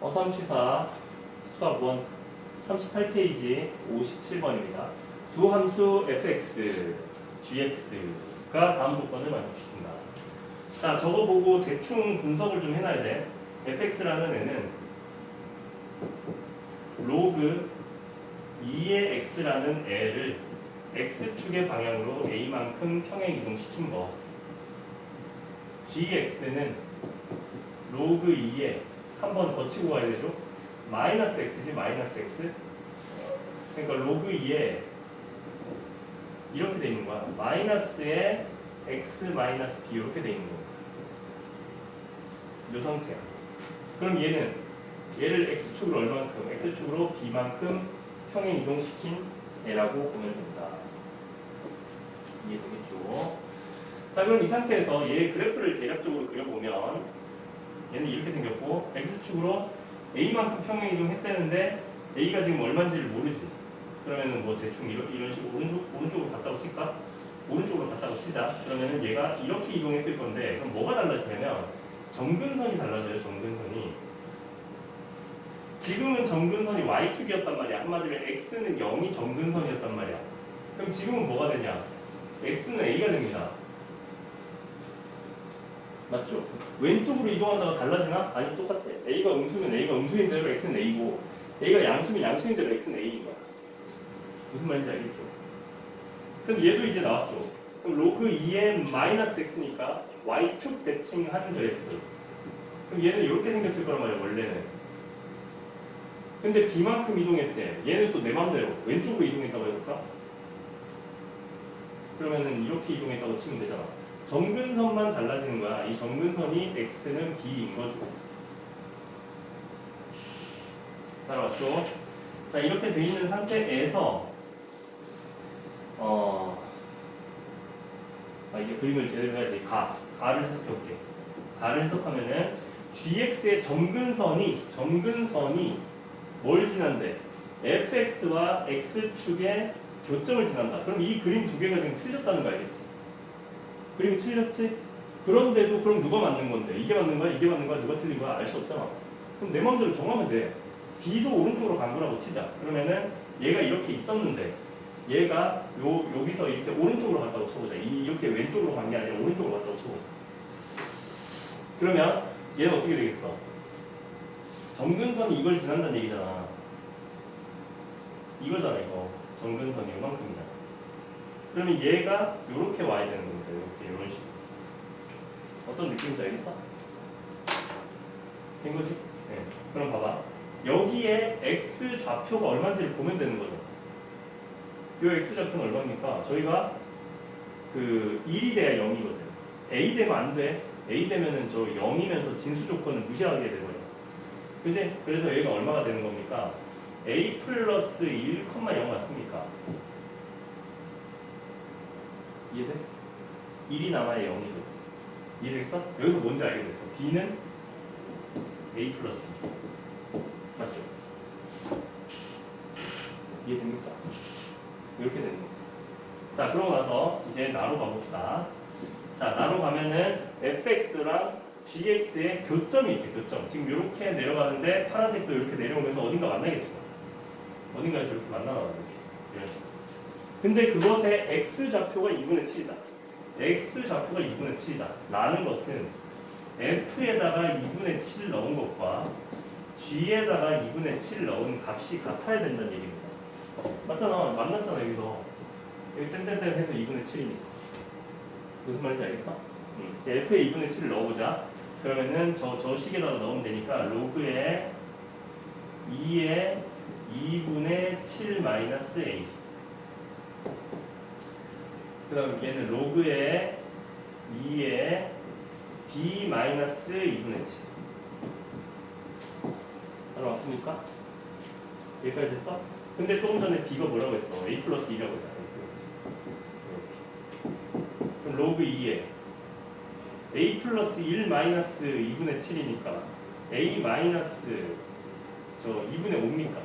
어삼시사 수학 1 38페이지 57번입니다. 두 함수 fx, gx가 다음 조건을 만족시킨다. 자, 저거 보고 대충 분석을 좀 해놔야 돼. fx라는 애는 로그 2의 x라는 애를 x축의 방향으로 a만큼 평행 이동시킨 거. gx는 로그 2에 한번 거치고 가야 되죠. 마이너스 x지 마이너스 x. 그러니까 로그 2에 이렇게 돼 있는 거야. 마이너스에 x 마이너스 b 이렇게 돼 있는 거야. 이 상태야. 그럼 얘는 얘를 x축으로 얼만큼, x축으로 b만큼 평행 이동시킨 애라고 보면 됩니다. 이해되겠죠? 자 그럼 이 상태에서 얘 그래프를 대략적으로 그려보면 얘는 이렇게 생겼고 x축으로 a만큼 평행 이동했다는데 a가 지금 얼마인지를 모르지. 그러면은 뭐 대충 이런, 이런 식으로 오른쪽, 오른쪽으로 갔다고 칠까? 오른쪽으로 갔다고 치자. 그러면은 얘가 이렇게 이동했을 건데 그럼 뭐가 달라지냐면 정근선이 달라져요. 정근선이. 지금은 정근선이 y축이었단 말이야. 한마디로 x는 0이 정근선이었단 말이야. 그럼 지금은 뭐가 되냐? x는 a가 됩니다. 맞죠? 왼쪽으로 이동한다고 달라지나? 아니 똑같아. a가 음수면 a가 음수인 대로 x는 a고 a가 양수면 양수인 대로 x는 a인 거야. 무슨 말인지 알겠죠? 그럼 얘도 이제 나왔죠. 그럼 로그 2의 마이너스 x니까 y축 대칭한 그래프. 그럼 얘는 이렇게 생겼을 거란 말이야 원래는. 근데 b만큼 이동했대. 얘는 또 내 맘대로 왼쪽으로 이동했다고 해볼까? 그러면은 이렇게 이동했다고 치면 되잖아. 정근선만 달라지는 거야. 이 정근선이 x는 b인 거죠. 따라왔죠? 자 이렇게 돼 있는 상태에서 어 아, 이제 그림을 제대로 해야지. 가 가를 해석해 볼게. 가를 해석하면은 gx의 정근선이 정근선이 뭘 지난대? fx와 x축의 교점을 지난다. 그럼 이 그림 두 개가 지금 틀렸다는 거 알겠지? 그림이 틀렸지? 그런데도 그럼 누가 맞는 건데? 이게 맞는 거야? 이게 맞는 거야? 누가 틀린 거야? 알 수 없잖아. 그럼 내 마음대로 정하면 돼. B도 오른쪽으로 간 거라고 치자. 그러면은 얘가 이렇게 있었는데 얘가 요 여기서 이렇게 오른쪽으로 갔다고 쳐보자. 이, 이렇게 왼쪽으로 간 게 아니라 오른쪽으로 갔다고 쳐보자. 그러면 얘는 어떻게 되겠어? 정근선이 이걸 지난다는 얘기잖아. 이거잖아 이거. 정근선이 이만큼이잖아. 그러면 얘가 이렇게 와야 되는 겁니다. 이렇게 이런 식으로. 어떤 느낌인지 알겠어? 된 거지? 네. 그럼 봐봐. 여기에 x 좌표가 얼마인지를 보면 되는 거죠. 이 x 좌표는 얼마입니까? 저희가 그 1이 돼야 0이거든. a 되면 안 돼. a 되면은 저 0이면서 진수 조건을 무시하게 되거든. 그지? 그래서 여기가 얼마가 되는 겁니까? a 플러스 1, 0 맞습니까? 이해돼? 1이 남아야 0이거든. 이해되겠어? 여기서 뭔지 알게 됐어. b는 a 플러스 2. 맞죠? 이해됩니까? 이렇게 되는 거예요. 자, 그러고 나서 이제 나로 가봅시다. 자, 나로 가면은 fx랑 gx의 교점이 있대, 교점. 지금 이렇게 내려가는데 파란색도 이렇게 내려오면서 어딘가 만나겠죠. 어딘가에서 이렇게 만나나 이렇게. 이런 식으로. 근데 그것의 x 좌표가 2분의 7이다. x 좌표가 2분의 7이다. 라는 것은 f에다가 2분의 7 넣은 것과 g에다가 2분의 7 넣은 값이 같아야 된다는 얘기입니다. 맞잖아. 만났잖아, 여기서. 여기 땡땡땡 해서 2분의 7이니까. 무슨 말인지 알겠어? 음. f에 2분의 7을 넣어보자. 그러면은 저, 저 식에다가 넣으면 되니까 로그에 2에 2분의 7 마이너스 a. 그 다음 얘는 로그에 2에 b 마이너스 2분의 7. 따라왔습니까? 여기까지 됐어? 근데 조금 전에 b가 뭐라고 했어? a 플러스 2라고 했잖아. a 플러스 2. 이렇게. 그럼 로그 2에 a 플러스 1 마이너스 2분의 7이니까 a 마이너스 저 2분의 5입니까?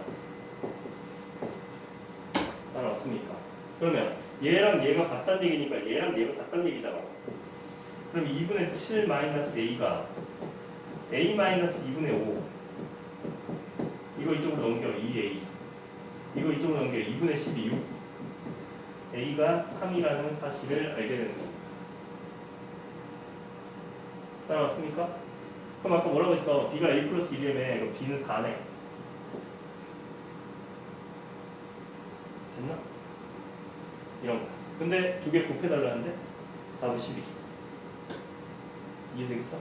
따라왔습니까? 그러면 얘랑 얘가 같다는 얘기니까 얘랑 얘가 같다는 얘기잖아. 그럼 2분의 7 마이너스 a가 a 마이너스 2분의 5 이거 이쪽으로 넘겨 2a 이거 이쪽으로 넘겨 2분의 12 6 a가 3이라는 사실을 알게 되는 거예요 따라왔습니까? 그럼 아까 뭐라고 했어? b가 a 플러스 1이면 이거 b는 4네 됐나? 이런 거 근데 두 개 곱해달라는데 답은 12 이해되겠어?